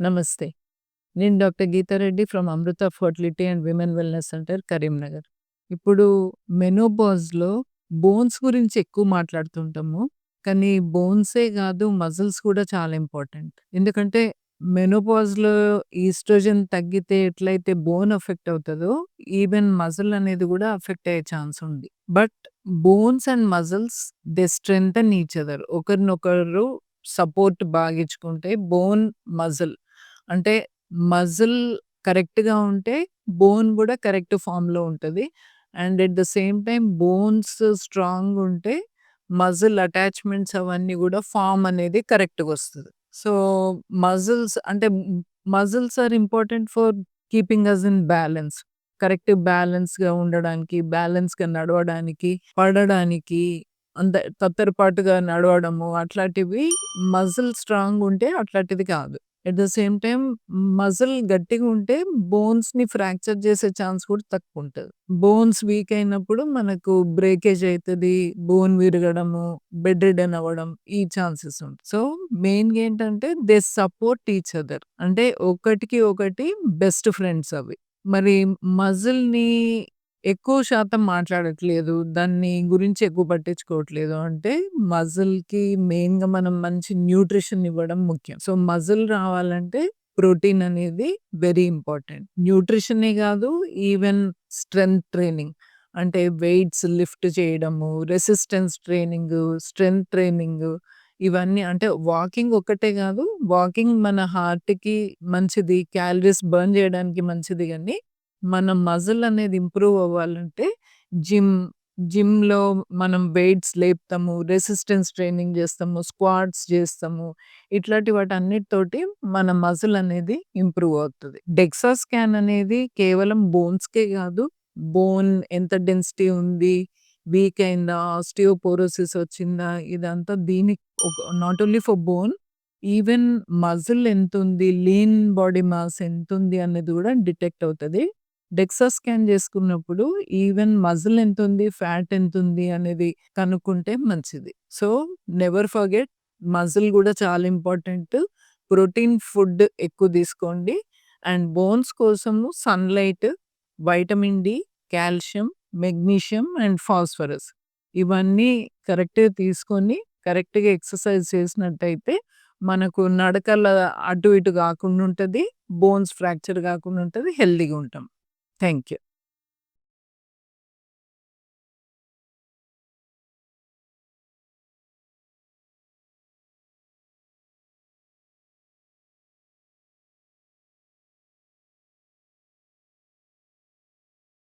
నమస్తే. నేను doctor Geetha Reddy from Amrutha fertility and women wellness centre Karimnagar. ఇప్పుడు మెనోపాజ్‌లో బోన్స్ గురించి ఎక్కువ మాట్లాడుతుంటాము. కానీ బోన్సే కాదు మజిల్స్ కూడా చాలా ఇంపార్టెంట్. ఎందుకంటే మెనోపాజ్‌లో ఈస్ట్రోజన్ తగ్గితే ఎట్లయితే బోన్ ఎఫెక్ట్ అవుతుందో ఈవెన్ మజిల్ అనేది కూడా ఎఫెక్ట్ అయ్యే ఛాన్స్ ఉంది. But bones and muscles they and each other. ఒకరినొకరు సపోర్ట్ బాగించుకుంటే బోన్, మజిల్ అంటే మజిల్ కరెక్ట్‌గా ఉంటే బోన్ గూడా కరెక్ట్ ఫార్మ్‌లో ఉంటది. And at the same time bones strong ఉంటే మజిల్ అటాచ్‌మెంట్స్ అవన్నీ గూడా ఫార్మ్ అనేది కరెక్ట్‌గొస్తది. సో, మజిల్స్ అంటే muscles are important for keeping us in balance. Correct బ్యాలెన్స్‌గా ఉండడానికి, బ్యాలెన్స్‌గా నడవడానికి, పడడానికి అంత తత్తరపాటుగా నడవడము అట్లాంటివి మజిల్ స్ట్రాంగ్ ఉంటే అట్లాంటిది కాదు. At the same time muscle గట్టిగా ఉంటే బోన్స్‌ని ఫ్రాక్చర్ చేసే ఛాన్స్ కూడా తక్కువుంటది. బోన్స్ వీక్ అయినప్పుడు మనకు బ్రేకేజ్ అవుతుంది బోన్ విరగడము, బెడ్ రెడెన్ అవ్వడం ఈ ఛాన్సెస్ ఉంటాయి. సో, మెయిన్‌గా ఏంటంటే దే సపోర్ట్ ఈచ్ అదర్. అంటే ఒకటికి ఒకటి బెస్ట్ ఫ్రెండ్స్ అవి. మరి మజిల్‌ని ఎక్కువ శాతం మాట్లాడట్లేదు. దాన్ని గురించి ఎక్కువ పట్టించుకోవట్లేదు అంటే మజిల్‌కి మెయిన్‌గా మనం మంచి న్యూట్రిషన్ ఇవ్వడం ముఖ్యం. సో, మజిల్ రావాలంటే ప్రోటీన్ అనేది వెరీ ఇంపార్టెంట్. న్యూట్రిషనే గాదు ఈవెన్ స్ట్రెంత్ ట్రైనింగ్ అంటే వెయిట్స్ లిఫ్ట్ చేయడము, రెసిస్టెన్స్ ట్రైనింగు, స్ట్రెంత్ ట్రైనింగు ఇవన్నీ అంటే వాకింగ్ ఒక్కటే గాదు. వాకింగ్ మన హార్ట్‌కి మంచిది. క్యాలరీస్ బర్న్ చేయడానికి మంచిది గానీ, మన మజిల్ అనేది ఇంప్రూవ్ అవ్వాలంటే జిమ్, జిమ్‌లో మనం వెయిట్స్ లేపుతాము, రెసిస్టెన్స్ ట్రైనింగ్ చేస్తాము, స్క్వాట్స్ చేస్తాము. ఇట్లాంటి వాటి అన్నిటితోటి మన మజిల్ అనేది ఇంప్రూవ్ అవుతుంది డెక్సా స్కాన్ అనేది కేవలం బోన్స్‌కే కాదు బోన్ ఎంత డెన్సిటీ ఉంది, వీక్ అయిందా, ఆస్టియోపోరోసిస్ వచ్చిందా ఇదంతా దీనికి ఒక not only for bone even muscle ఎంత ఉంది లీన్ బాడీ మాస్ ఎంత ఉంది అనేది కూడా డిటెక్ట్ అవుతుంది డెక్సా స్కాన్ చేసుకున్నప్పుడు ఈవెన్ మజిల్ ఎంతుంది, ఫ్యాట్ ఎంతుంది అనేది కనుక్కుంటే మంచిది. సో, నెవర్ ఫర్‌గెట్ మజిల్ కూడా చాలా ఇంపార్టెంట్. ప్రోటీన్ ఫుడ్ ఎక్కువ తీసుకోండి. అండ్ బోన్స్ కోసము sunlight, vitamin D, calcium, magnesium and phosphorus ఇవన్నీ కరెక్ట్‌గా తీసుకొని, కరెక్ట్‌గా ఎక్సర్‌సైజ్ చేసినట్టయితే మనకు నడకల అటు ఇటు కాకుండా ఉంటుంది బోన్స్ ఫ్రాక్చర్ కాకుండా ఉంటుంది హెల్దీగా ఉంటాం. Thank you.